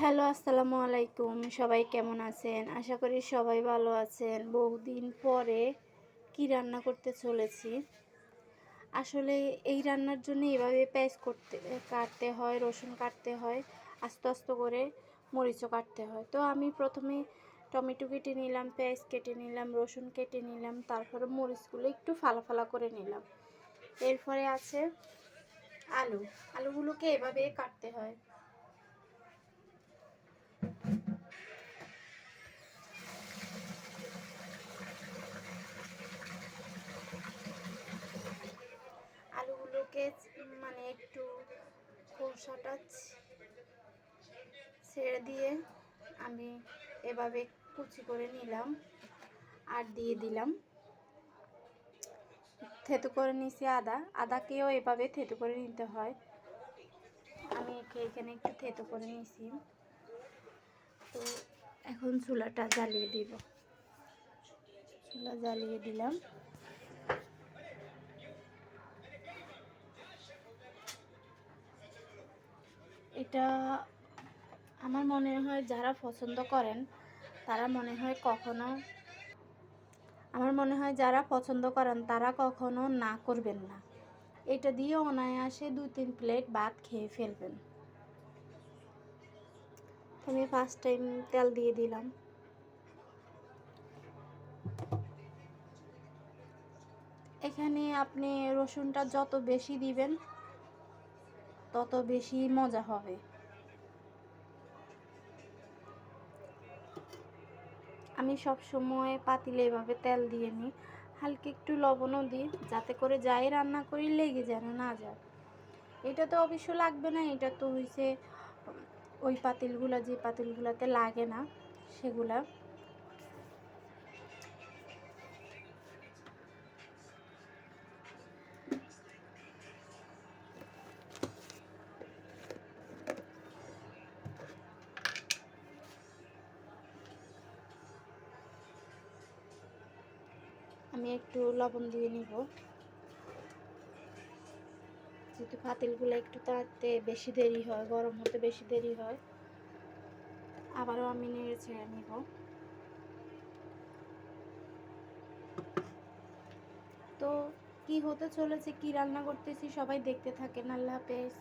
Hello, আসসালামু আলাইকুম। সবাই কেমন আছেন? আশা করি সবাই ভালো আছেন। বহুদিন পরে কি রান্না করতে চলেছি? আসলে এই রান্নার জন্য এভাবে পেঁয়াজ করতে, কাটতে হয়, রসুন কাটতে হয়, আস্তে আস্তে করে মরিচও কাটতে হয়। তো আমি প্রথমে টমেটো কেটে নিলাম, পেঁয়াজ কেটে নিলাম, রসুন কেটে নিলাম, তারপরে মরিচগুলো একটু ফালা ফালা করে নিলাম। এরপরে আছে আলু। আলুগুলোকে এভাবে কাটতে হয়। খোসাটা ছেড়ে দিয়ে আমি এভাবে কুচি করে নিলাম আর দিয়ে দিলাম। থেতু করে নিছি আদা। আদাকেও এভাবে থেতু করে নিতে হয়। আমি এখানে একটু থেতু করে নিছি তো এখন চুলাটা জ্বালিয়ে দিব। চুলা জ্বালিয়ে দিলাম। এটা আমার মনে হয় যারা পছন্দ করেন, তারা মনে হয় কখনো আমার মনে হয় যারা পছন্দ করেন, তারা কখনো না করবেন না। এটা দিয়ে অনায়াসে দুই তিন প্লেট ভাত খেয়ে ফেলবেন। আমি ফার্স্ট টাইম তেল দিয়ে দিলাম। এখানে আপনি রসুনটা যত বেশি দিবেন তত বেশি মজা হবে। আমি সব সময় পাতিলে এভাবে তেল দিয়ে নিই, হালকা একটু লবণও দিই, যাতে করে যাই রান্না করি লেগে যেন না যায়। এটা তো অবশ্য লাগবে না, এটা তো হয়েছে ওই পাতিলগুলো যে পাতিলগুলোতে লাগে না, সেগুলা। আমি একটু লবণ দিয়ে নিব। যেহেতু পাতিলগুলো একটু তাতে বেশি দেরি হয়, গরম হতে বেশি দেরি হয়, আবারও আমি নেড়ে ছেড়ে নিব। তো কি হতে চলেছে, কি রান্না করতেছি সবাই দেখতে থাকেন। আল্লাহ হাফেজ।